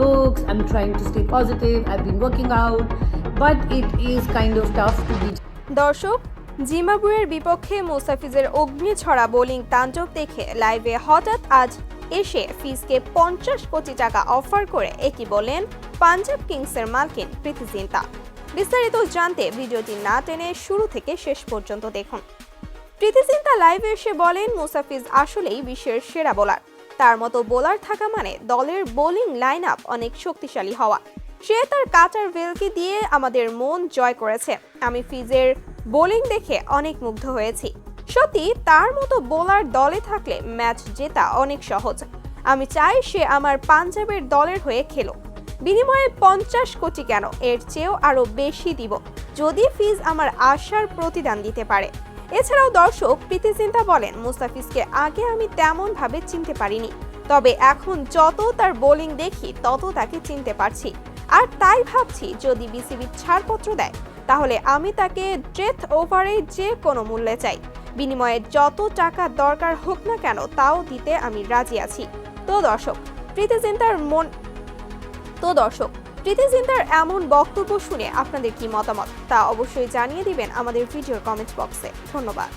books, I'm trying to stay positive, I've been working out, but it is kind of tough to be দর্শক জিম্বাবুয়ের বিপক্ষে মোস্তাফিজের অগ্নিছড়া bowling তাণ্ডব দেখে লাইভে হঠাৎ আজ এসে ফিজকে পঞ্চাশ কোটি টাকা অফার করে একই বলেন পাঞ্জাব কিংসের মালকিন প্রীতি জিন্তা বিস্তারিত জানতে ভিডিওটি না টেনে শুরু থেকে শেষ পর্যন্ত দেখুন। প্রীতি জিন্তা লাইভে এসে বলেন মুসাফিজ আসলেই বিশ্বের সেরা বোলার। তার মতো বোলার থাকা মানে দলের বোলিং লাইন আপ অনেক শক্তিশালী হওয়া। সে তার কাটার ভেলকি দিয়ে আমাদের মন জয় করেছে। আমি ফিজের বোলিং দেখে অনেক মুগ্ধ হয়েছি। সত্যি, তার মতো বোলার দলে থাকলে ম্যাচ জেতা অনেক সহজ। আমি চাই সে আমার পাঞ্জাবের দলের হয়ে খেলো। বিনিময়ে পঞ্চাশ কোটি কেন? এর চেয়েও আরও বেশি দিব। যদি ফিজ আমার আশার প্রতিদান দিতে পারে। এছাড়াও দর্শক প্রীতি চিন্তা বলেন, মুস্তাফিজকে আগে আমি তেমন ভাবে চিনতে পারিনি। তবে এখন যত তার বোলিং দেখি, তত তাকে চিনতে পারছি। আর তাই ভাবছি যদি বিসিবি ছাড়পত্র দেয়, তাহলে আমি তাকে ডেথ ওভারে যে কোনো মূল্যে চাই। বিনিময়ে যত টাকা দরকার হোক না কেন, তাও দিতে আমি রাজি আছি। তো দর্শক প্রীতি চিন্তার মন তো দর্শক প্রীতি জিন্তার এমন বক্তব্য শুনে আপনাদের কি মতামত তা অবশ্যই জানিয়ে দিবেন আমাদের ভিডিওর কমেন্ট বক্সে। ধন্যবাদ।